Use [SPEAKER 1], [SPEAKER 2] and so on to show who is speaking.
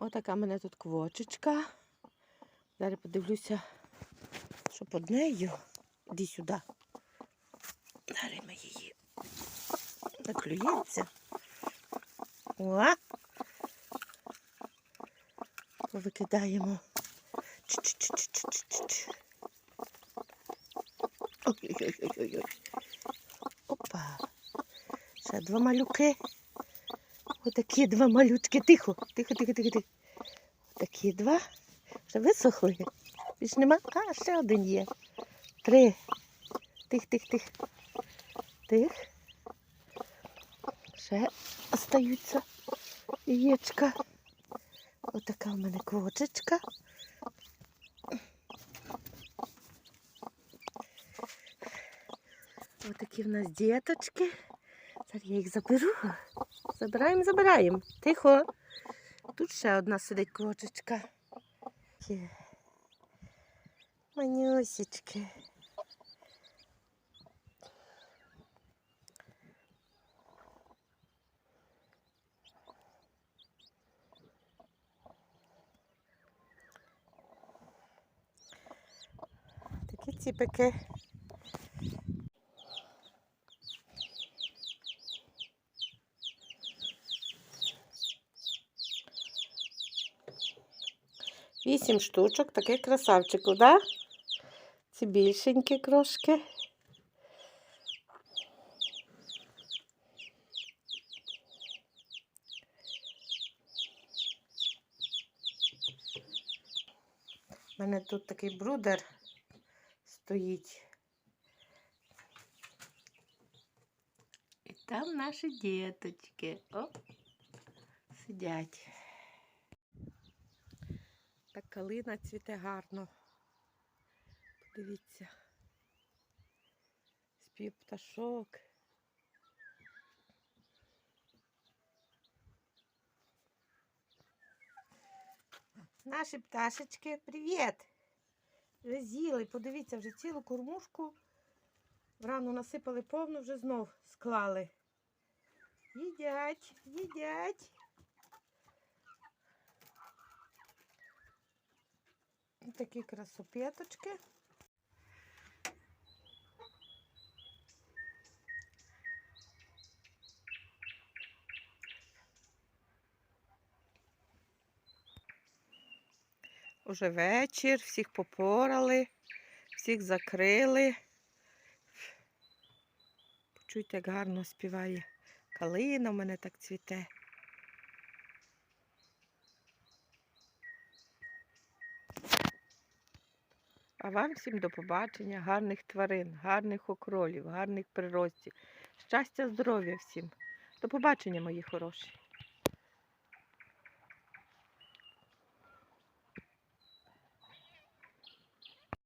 [SPEAKER 1] Отака мене тут квочечка. Зараз подивлюся, що під нею. Іди сюди. Зараз ми її наклюється. О! Повикидаємо. Ч-ч-ч-ч-ч-ч-ч. Ой-ой-ой-ой-ой. Опа. Ще два малюки. Отакі два малючки. Тихо, тихо, тихо, тихо, тихо. Такі два. Вже висохли. Більш нема. А, ще один є. Три. Тих, тих, тих. Тих. Ще остаються яєчка. Отака в мене квочечка. Отакі в нас діточки. Зараз я їх заберу. Забираємо, забираємо. Тихо. Тут ще одна сидить квочечка. Манюсечки. Такі ціпики. Вісім штучок, таких красавчиків, да? Ці більшенькі крошки. У мене тут такий брудер стоїть. І там наші діточки. О, сидять. Калина цвіте гарно. Подивіться. Спів пташок. Наші пташечки, привіт! Вже з'їли, подивіться, вже цілу кормушку. Врану насипали повну, вже знов склали. Їдять, їдять. Ось Такі красопеточки. Уже вечір, всіх попорали, всіх закрили. Почуйте, як гарно співає калина, в мене так цвіте. А вам всім до побачення, гарних тварин, гарних окролів, гарних приростів. Щастя, здоров'я всім. До побачення, мої хороші.